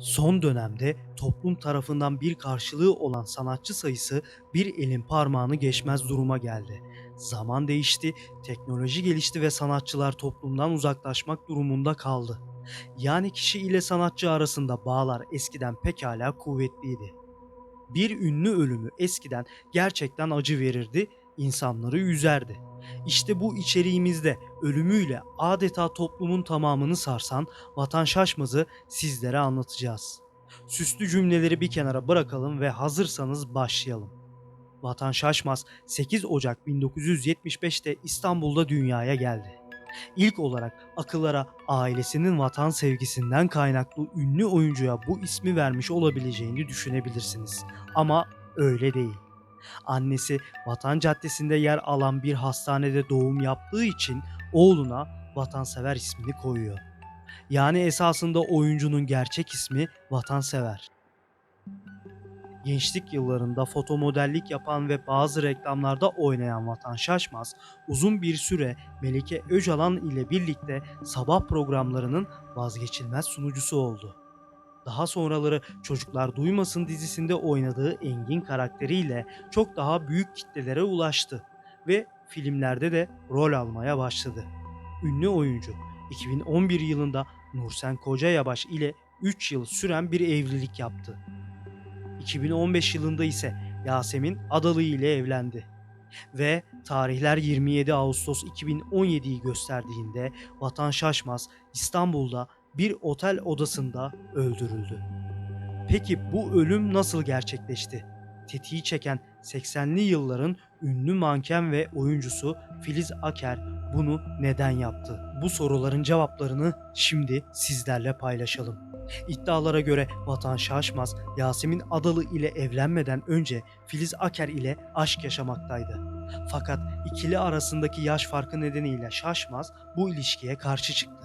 Son dönemde toplum tarafından bir karşılığı olan sanatçı sayısı bir elin parmağını geçmez duruma geldi. Zaman değişti, teknoloji gelişti ve sanatçılar toplumdan uzaklaşmak durumunda kaldı. Yani kişi ile sanatçı arasında bağlar eskiden pekala kuvvetliydi. Bir ünlü ölümü eskiden gerçekten acı verirdi, insanları üzerdi. İşte bu içeriğimizde ölümüyle adeta toplumun tamamını sarsan Vatan Şaşmaz'ı sizlere anlatacağız. Süslü cümleleri bir kenara bırakalım ve hazırsanız başlayalım. Vatan Şaşmaz 8 Ocak 1975'te İstanbul'da dünyaya geldi. İlk olarak akıllara ailesinin vatan sevgisinden kaynaklı ünlü oyuncuya bu ismi vermiş olabileceğini düşünebilirsiniz. Ama öyle değil. Annesi Vatan Caddesi'nde yer alan bir hastanede doğum yaptığı için oğluna Vatansever ismini koyuyor. Yani esasında oyuncunun gerçek ismi Vatansever. Gençlik yıllarında fotomodellik yapan ve bazı reklamlarda oynayan Vatan Şaşmaz, uzun bir süre Melike Öcalan ile birlikte sabah programlarının vazgeçilmez sunucusu oldu. Daha sonraları Çocuklar Duymasın dizisinde oynadığı Engin karakteriyle çok daha büyük kitlelere ulaştı ve filmlerde de rol almaya başladı. Ünlü oyuncu 2011 yılında Nursen Kocayabaş ile 3 yıl süren bir evlilik yaptı. 2015 yılında ise Yasemin Adalı ile evlendi. Ve tarihler 27 Ağustos 2017'yi gösterdiğinde Vatan Şaşmaz İstanbul'da bir otel odasında öldürüldü. Peki bu ölüm nasıl gerçekleşti? Tetiği çeken 80'li yılların ünlü manken ve oyuncusu Filiz Aker bunu neden yaptı? Bu soruların cevaplarını şimdi sizlerle paylaşalım. İddialara göre Vatan Şaşmaz, Yasemin Adalı ile evlenmeden önce Filiz Aker ile aşk yaşamaktaydı. Fakat ikili arasındaki yaş farkı nedeniyle Şaşmaz bu ilişkiye karşı çıktı.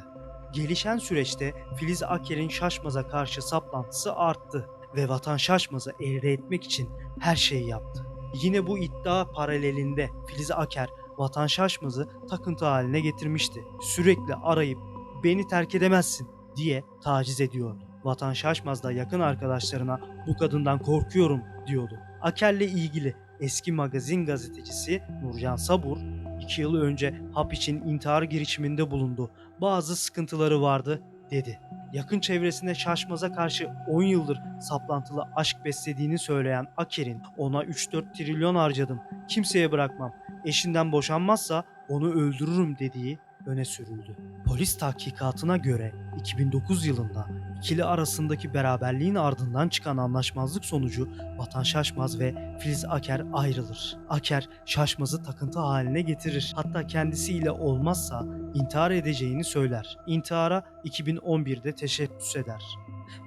Gelişen süreçte Filiz Aker'in Şaşmaz'a karşı saplantısı arttı ve Vatan Şaşmaz'ı elde etmek için her şeyi yaptı. Yine bu iddia paralelinde Filiz Aker Vatan Şaşmaz'ı takıntı haline getirmişti. Sürekli arayıp beni terk edemezsin diye taciz ediyordu. Vatan Şaşmaz da yakın arkadaşlarına bu kadından korkuyorum diyordu. Aker'le ilgili eski magazin gazetecisi Nurcan Sabur 2 yıl önce hap için intihar girişiminde bulundu. Bazı sıkıntıları vardı dedi. Yakın çevresinde Şaşmaz'a karşı 10 yıldır saplantılı aşk beslediğini söyleyen Aker'in ona 3-4 trilyon harcadım, kimseye bırakmam, eşinden boşanmazsa onu öldürürüm dediği öne sürüldü. Polis tahkikatına göre 2009 yılında ikili arasındaki beraberliğin ardından çıkan anlaşmazlık sonucu Vatan Şaşmaz ve Filiz Aker ayrılır. Aker Şaşmaz'ı takıntı haline getirir. Hatta kendisiyle olmazsa intihar edeceğini söyler. İntihara 2011'de teşebbüs eder.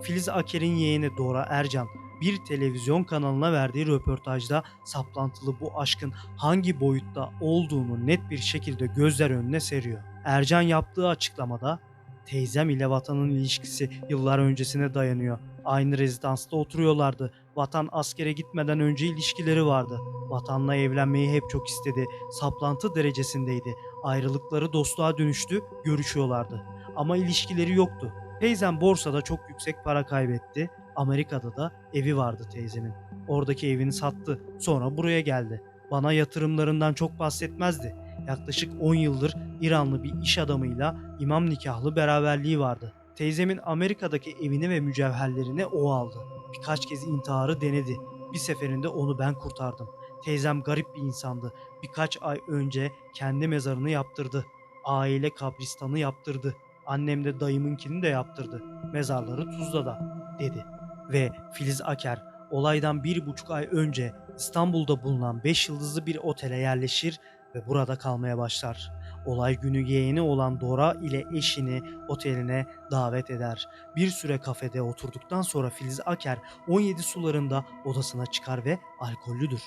Filiz Aker'in yeğeni Dora Ercan bir televizyon kanalına verdiği röportajda saplantılı bu aşkın hangi boyutta olduğunu net bir şekilde gözler önüne seriyor. Ercan yaptığı açıklamada teyzem ile vatanın ilişkisi yıllar öncesine dayanıyor. Aynı rezidansta oturuyorlardı. Vatan askere gitmeden önce ilişkileri vardı. Vatanla evlenmeyi hep çok istedi. Saplantı derecesindeydi. Ayrılıkları dostluğa dönüştü, görüşüyorlardı. Ama ilişkileri yoktu. Teyzem borsada çok yüksek para kaybetti. Amerika'da da evi vardı teyzemin. Oradaki evini sattı. Sonra buraya geldi. Bana yatırımlarından çok bahsetmezdi. Yaklaşık 10 yıldır İranlı bir iş adamıyla imam nikahlı beraberliği vardı. Teyzemin Amerika'daki evini ve mücevherlerini o aldı. Birkaç kez intiharı denedi. Bir seferinde onu ben kurtardım. Teyzem garip bir insandı. Birkaç ay önce kendi mezarını yaptırdı. Aile kabristanı yaptırdı. Annem de dayımınkini de yaptırdı. Mezarları Tuzla'da dedi. Ve Filiz Aker olaydan bir buçuk ay önce İstanbul'da bulunan 5 yıldızlı bir otele yerleşir ve burada kalmaya başlar. Olay günü yeğeni olan Dora ile eşini oteline davet eder. Bir süre kafede oturduktan sonra Filiz Aker 17 sularında odasına çıkar ve alkollüdür.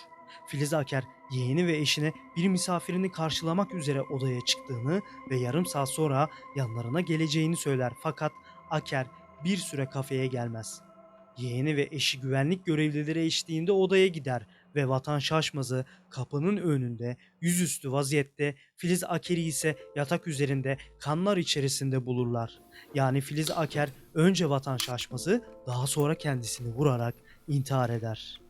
Filiz Aker yeğeni ve eşine bir misafirini karşılamak üzere odaya çıktığını ve yarım saat sonra yanlarına geleceğini söyler fakat Aker bir süre kafeye gelmez. Yeğeni ve eşi güvenlik görevlileri eşliğinde odaya gider ve Vatan Şaşmaz'ı kapının önünde yüzüstü vaziyette Filiz Aker'i ise yatak üzerinde kanlar içerisinde bulurlar. Yani Filiz Aker önce Vatan Şaşmaz'ı daha sonra kendisini vurarak intihar eder.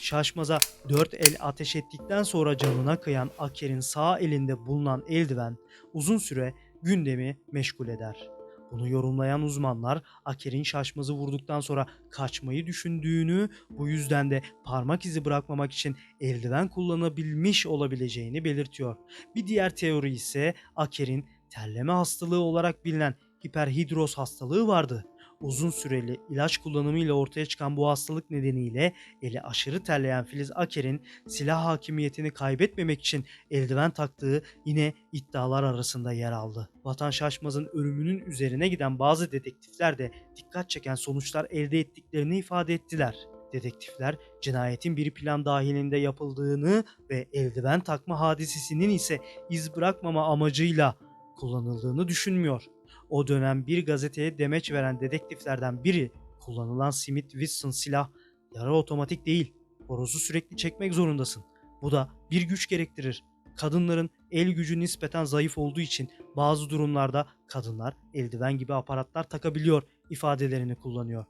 Şaşmaz'a dört el ateş ettikten sonra canına kıyan Aker'in sağ elinde bulunan eldiven uzun süre gündemi meşgul eder. Bunu yorumlayan uzmanlar Aker'in Şaşmaz'ı vurduktan sonra kaçmayı düşündüğünü, bu yüzden de parmak izi bırakmamak için eldiven kullanabilmiş olabileceğini belirtiyor. Bir diğer teori ise Aker'in terleme hastalığı olarak bilinen hiperhidroz hastalığı vardı. Uzun süreli ilaç kullanımıyla ortaya çıkan bu hastalık nedeniyle eli aşırı terleyen Filiz Aker'in silah hakimiyetini kaybetmemek için eldiven taktığı yine iddialar arasında yer aldı. Vatan Şaşmaz'ın ölümünün üzerine giden bazı dedektifler de dikkat çeken sonuçlar elde ettiklerini ifade ettiler. Dedektifler cinayetin bir plan dahilinde yapıldığını ve eldiven takma hadisesinin ise iz bırakmama amacıyla kullanıldığını düşünmüyor. O dönem bir gazeteye demeç veren dedektiflerden biri kullanılan Smith Wesson silah yarı otomatik değil. Horozu sürekli çekmek zorundasın. Bu da bir güç gerektirir. Kadınların el gücü nispeten zayıf olduğu için bazı durumlarda kadınlar eldiven gibi aparatlar takabiliyor ifadelerini kullanıyor.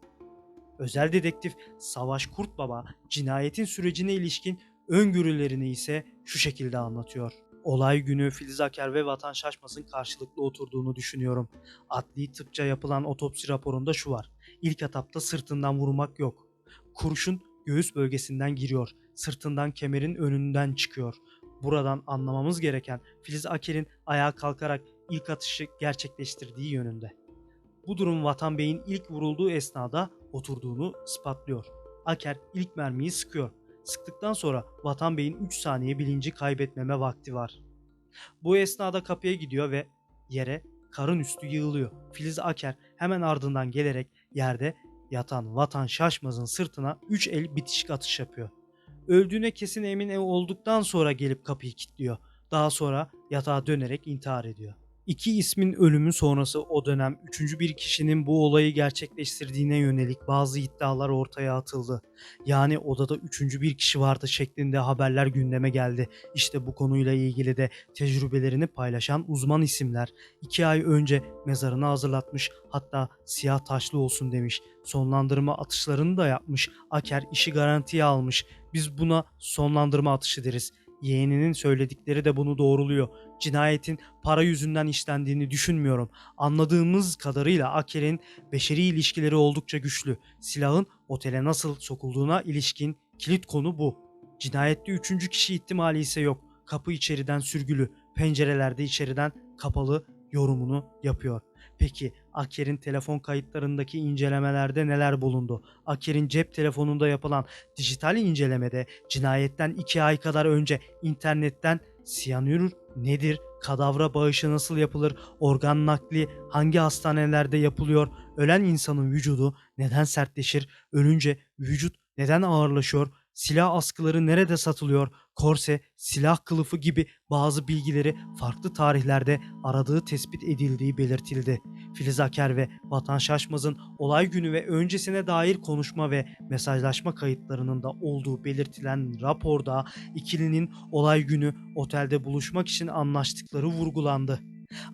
Özel dedektif Savaş Kurtbaba cinayetin sürecine ilişkin öngörülerini ise şu şekilde anlatıyor. Olay günü Filiz Aker ve Vatan Şaşmaz'ın karşılıklı oturduğunu düşünüyorum. Adli tıpça yapılan otopsi raporunda şu var. İlk etapta sırtından vurmak yok. Kurşun göğüs bölgesinden giriyor. Sırtından kemerin önünden çıkıyor. Buradan anlamamız gereken Filiz Aker'in ayağa kalkarak ilk atışı gerçekleştirdiği yönünde. Bu durum Vatan Bey'in ilk vurulduğu esnada oturduğunu ispatlıyor. Aker ilk mermiyi sıkıyor. Sıktıktan sonra Vatan Bey'in 3 saniye bilinci kaybetmeme vakti var. Bu esnada kapıya gidiyor ve yere karın üstü yığılıyor. Filiz Aker hemen ardından gelerek yerde yatan Vatan Şaşmaz'ın sırtına 3 el bitişik atış yapıyor. Öldüğüne kesin emin olduktan sonra gelip kapıyı kilitliyor. Daha sonra yatağa dönerek intihar ediyor. İki ismin ölümü sonrası o dönem üçüncü bir kişinin bu olayı gerçekleştirdiğine yönelik bazı iddialar ortaya atıldı. Yani odada üçüncü bir kişi vardı şeklinde haberler gündeme geldi. İşte bu konuyla ilgili de tecrübelerini paylaşan uzman isimler iki ay önce mezarını hazırlatmış hatta siyah taşlı olsun demiş. Sonlandırma atışlarını da yapmış. Aker işi garantiye almış. Biz buna sonlandırma atışı deriz. Yeğeninin söyledikleri de bunu doğruluyor. Cinayetin para yüzünden işlendiğini düşünmüyorum. Anladığımız kadarıyla Aker'in beşeri ilişkileri oldukça güçlü. Silahın otele nasıl sokulduğuna ilişkin kilit konu bu. Cinayette üçüncü kişi ihtimali ise yok. Kapı içeriden sürgülü, pencerelerde içeriden kapalı yorumunu yapıyor. Peki Aker'in telefon kayıtlarındaki incelemelerde neler bulundu? Aker'in cep telefonunda yapılan dijital incelemede cinayetten 2 ay kadar önce internetten siyanür nedir, kadavra bağışı nasıl yapılır, organ nakli hangi hastanelerde yapılıyor, ölen insanın vücudu neden sertleşir, ölünce vücut neden ağırlaşıyor, silah askıları nerede satılıyor, korse, silah kılıfı gibi bazı bilgileri farklı tarihlerde aradığı tespit edildiği belirtildi. Filiz Aker ve Vatan Şaşmaz'ın olay günü ve öncesine dair konuşma ve mesajlaşma kayıtlarının da olduğu belirtilen raporda ikilinin olay günü otelde buluşmak için anlaştıkları vurgulandı.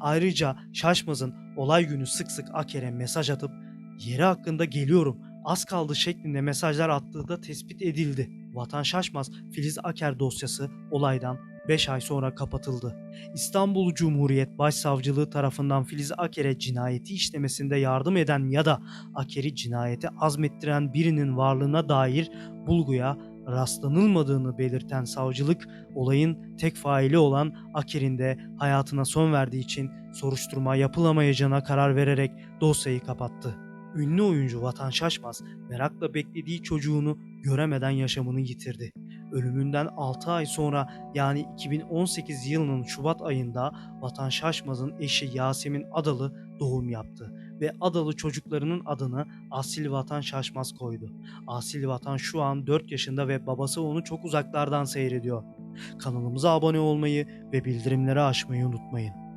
Ayrıca Şaşmaz'ın olay günü sık sık Aker'e mesaj atıp yeri hakkında geliyorum az kaldı şeklinde mesajlar attığı da tespit edildi. Vatan Şaşmaz Filiz Aker dosyası olaydan 5 ay sonra kapatıldı. İstanbul Cumhuriyet Başsavcılığı tarafından Filiz Aker'e cinayeti işlemesinde yardım eden ya da Aker'i cinayete azmettiren birinin varlığına dair bulguya rastlanılmadığını belirten savcılık olayın tek faili olan Aker'in de hayatına son verdiği için soruşturma yapılamayacağına karar vererek dosyayı kapattı. Ünlü oyuncu Vatan Şaşmaz merakla beklediği çocuğunu göremeden yaşamını yitirdi. Ölümünden 6 ay sonra yani 2018 yılının Şubat ayında Vatan Şaşmaz'ın eşi Yasemin Adalı doğum yaptı ve Adalı çocuklarının adını Asil Vatan Şaşmaz koydu. Asil Vatan şu an 4 yaşında ve babası onu çok uzaklardan seyrediyor. Kanalımıza abone olmayı ve bildirimleri açmayı unutmayın.